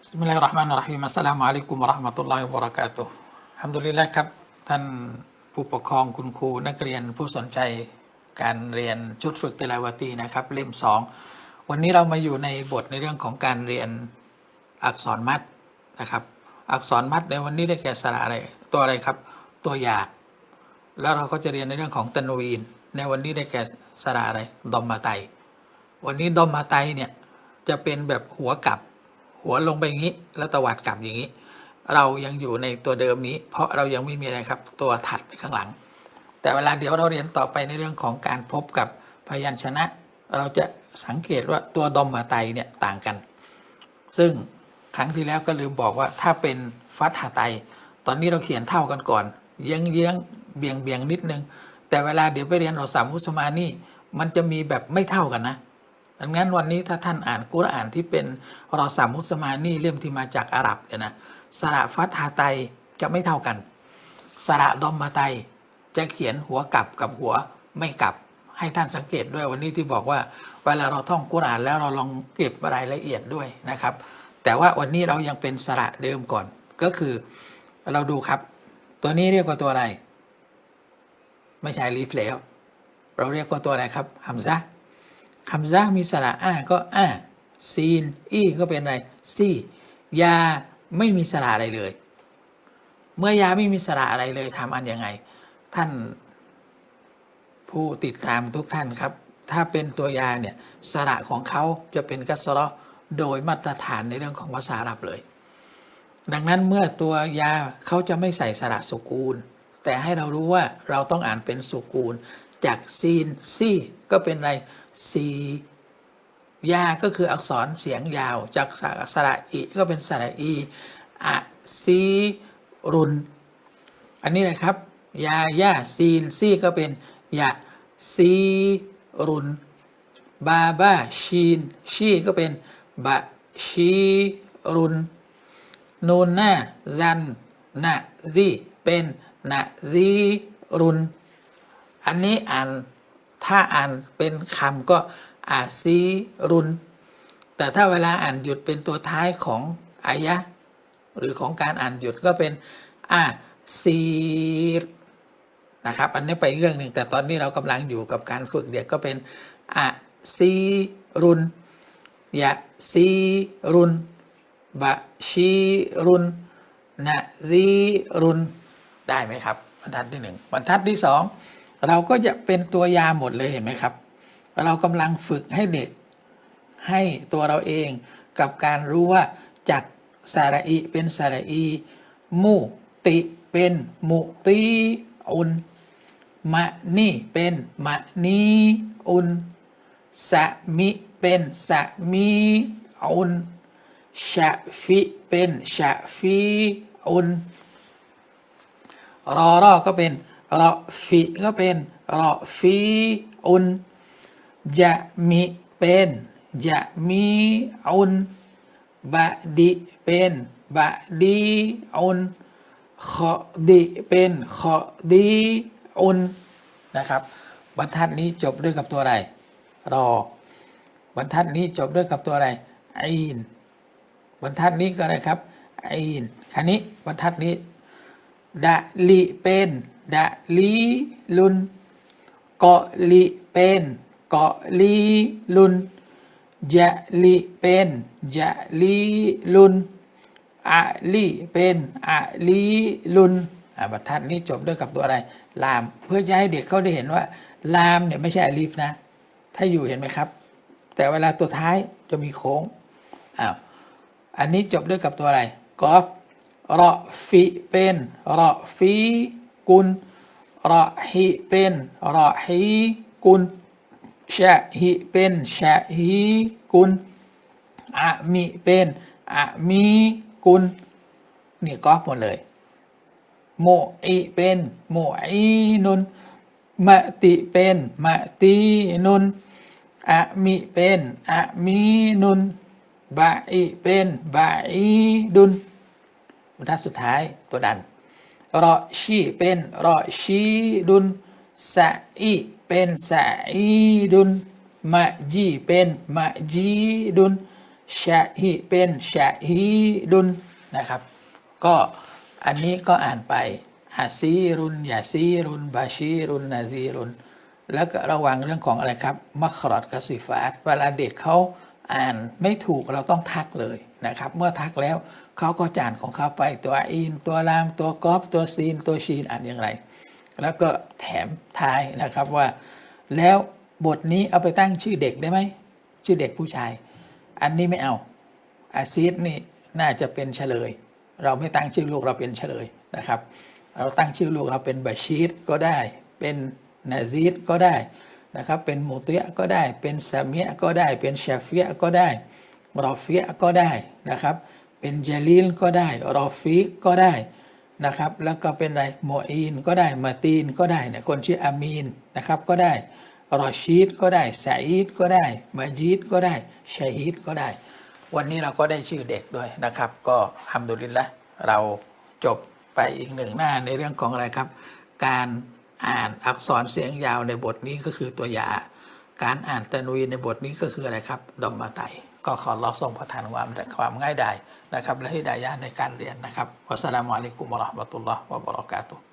บิสมิลลาฮิรเราะห์มานิรเราะฮีมอัสสลามุอะลัยกุมวะเราะห์มะตุลลอฮิวะบะเราะกาตุฮ์อัลฮัมดุลิลละห์ครับ ท่านผู้ปกครองคุณครูนักเรียนผู้สนใจการเรียนชุดฝึกเตลาวตีนะครับ เล่มสองวันนี้เรามาอยู่ในบทในเรื่องของการเรียนอักษรมัดนะครับ อักษรมัดในวันนี้ได้แก่สระอะไรตัวอะไรครับ ตัวหยาแล้วเราก็จะเรียนในเรื่องของตันวีน ในวันนี้ได้แก่สระอะไรดอมมาไต วันนี้ดอมมาไตเนี่ยจะเป็นแบบหัวกลับ หัวลงไปอย่างนี้ แล้วตวัดกลับอย่างนี้ เรายังอยู่ในตัวเดิมนี้ เพราะเรายังไม่มีอะไรครับ ตัวถัดไปข้างหลัง แต่เวลาเดี๋ยวเราเรียนต่อไปในเรื่องของการพบกับพยัญชนะ เราจะสังเกตว่าตัวดมมาไตเนี่ยต่างกัน ซึ่งครั้งที่แล้วก็ลืมบอกว่าถ้าเป็นฟัตหาไต ตอนนี้เราเขียนเท่ากันก่อน เยื้องเยื้องเบียงเบียงนิดนึง แต่เวลาเดี๋ยวไปเรียนเรอสามมุสมานี่ มันจะมีแบบไม่เท่ากันนะ ดังนั้นวันนี้ถ้าท่านอ่านกุรอานที่เป็นรอสามมุสมานี่เล่มที่มาจากอาหรับเนี่ยนะสระฟัตหาไตจะไม่เท่ากัน สระดอมมาไตจะเขียนหัวกลับกับหัวไม่กลับ ให้ท่านสังเกตด้วยวันนี้ที่บอกว่าเวลาเราท่องกุรอานแล้วเราลองเก็บรายละเอียดด้วยนะครับ แต่ว่าวันนี้เรายังเป็นสระเดิมก่อนก็คือเราดูครับ ตัวนี้เรียกว่าตัวอะไร ไม่ใช่ลีฟแล้ว เราเรียกว่าตัวอะไรครับฮัมซะ ฮัมซะมีสระอ้าก็อ้าซีนอีก็เป็นอะไรซียาไม่มีสระอะไรเลย เมื่อยาไม่มีสระอะไรเลยทำอันยังไง ท่านผู้ติดตามทุกท่านครับ ถ้าเป็นตัวยาเนี่ยสระของเขาจะเป็นกัสเราะโดยมาตรฐานในเรื่องของภาษาอาหรับเลย ดังนั้นเมื่อตัวยาเขาจะไม่ใส่สระสุกูล แต่ให้เรารู้ว่าเราต้องอ่านเป็นสุกูล จากซีนซีก็เป็นอะไร ซียาก็คืออักษรเสียงยาว จากสระอีก็เป็นสระอีอะซีรุน อันนี้นะครับ ยาย่าซีนซีก็เป็นยาซีรุน บาบาชีน ชีก็เป็นบะชีรุนนูนนาซันนะซีเป็นนะซีรุน อันนี้อ่าน ถ้าอ่านเป็นคำก็อาซีรุน แต่ถ้าเวลาอ่านหยุดเป็นตัวท้ายของอายะ หรือของการอ่านหยุดก็เป็นอาซีนะครับ อันนี้ไปเรื่องหนึ่งแต่ตอนนี้เรากำลังอยู่กับการฝึกเด็กก็เป็นอาซีรุนยะซีรุนบะชีรุนนะซีรุนได้ไหมครับบรรทัดที่หนึ่งบรรทัดที่สอง เราก็จะเป็นตัวยาหมดเลยเห็นไหมครับ เรากำลังฝึกให้เด็ก ให้ตัวเราเองกับการรู้ว่าจากสาระอีเป็นสาระอี มุติเป็นมุตีอุนมะนี่เป็นมะนีอุนสะมิเป็นสะมีอุนชะฟิเป็นชะฟีอุนรอรอก็เป็น รอฟิก็เป็นรอฟีอุนจะมิเป็นจะมีอุนบะดิเป็นบะดีอุนขอดิเป็นขอดีอุนนะครับบรรทัดนี้จบด้วยกับตัวอะไร รอ บรรทัดนี้จบด้วยกับตัวอะไรอีนบรรทัดนี้ก็นะครับอีนคันนี้บรรทัดนี้ดะลิเป็น ดะลีลุนเกาะลิเป็นเกาะลีลุนจะลิเป็นจะลีลุนอะลีเป็นอะลีลุนอะบรรทัดนี้จบด้วยกับตัวอะไร ลาม เพื่อจะให้เด็กเขาได้เห็นว่า ลามเนี่ยไม่ใช่อลิฟนะ ถ้าอยู่เห็นไหมครับ แต่เวลาตัวท้ายจะมีโค้งอ้าวอันนี้จบด้วยกับตัวอะไรกอฟรอฟิเป็นรอฟี กุลรอฮิเป็นรอฮีกุลชะฮิเป็นชะฮีกุลอะมิเป็นอะมีกุลนี่กอฟหมดเลยโมอีเป็นโมอีนุนมะติเป็นมะตีนุนอะมิเป็นอะมีนุนบะอีเป็นบะอีดุนบรรทัดสุดท้ายตัวดัน รอชีเป็นรอชีดุนสะอีเป็นสะอีดุนมะจีเป็นมะจีดุนชะฮีเป็นชะฮีดุนนะครับ ก็อันนี้ก็อ่านไปอาซีรุนยาซีรุนบาชีรุนนาซีรุนแล้วก็ระวังเรื่องของอะไรครับมัคครอดกสิฟาตเวลาเด็กเขา อ่านไม่ถูกเราต้องทักเลยนะครับ เมื่อทักแล้วเขาก็จานของเขาไปตัวอิน ตัวลาม ตัวกอฟตัวซีน ตัวชีนอ่านอย่างไร แล้วก็แถมท้ายนะครับว่า แล้วบทนี้เอาไปตั้งชื่อเด็กได้ไหมชื่อเด็กผู้ชาย อันนี้ไม่เอาอาซีดนี่น่าจะเป็นเฉลย เราไม่ตั้งชื่อลูกเราเป็นเฉลยนะครับ เราตั้งชื่อลูกเราเป็นบาชีดก็ได้ เป็นนาซีดก็ได้ นะครับเป็นมูเตียก็ได้ เป็นซาเมียก็ได้ เป็นชาเฟียก็ได้รอฟิยก็ได้นะครับ เป็นเจลีลก็ได้รอฟิกก็ได้นะครับ แล้วก็เป็นอะไรโมอีนก็ได้มาตีนก็ได้เนี่ยคนชื่ออามีนนะครับก็ได้รอชีดก็ได้ซาอีดก็ได้มาจีดก็ได้ชาฮีดก็ได้ วันนี้เราก็ได้ชื่อเด็กด้วยนะครับ ก็ฮัมดุลิลละเราจบไปอีกหนึ่งหน้าในเรื่องของอะไรครับ การ อ่านอักษรเสียงยาวในบทนี้ก็คือตัวยา การอ่านตนุยในบทนี้ก็คืออะไรครับดอมมาไตก็ขอรอส่งประทานความความง่ายดายนะครับ และให้ดายาในการเรียนนะครับวัสสลามุอะลัยกุมวะราะห์มะตุลลอฮ์วะบะเราะกาตุฮ์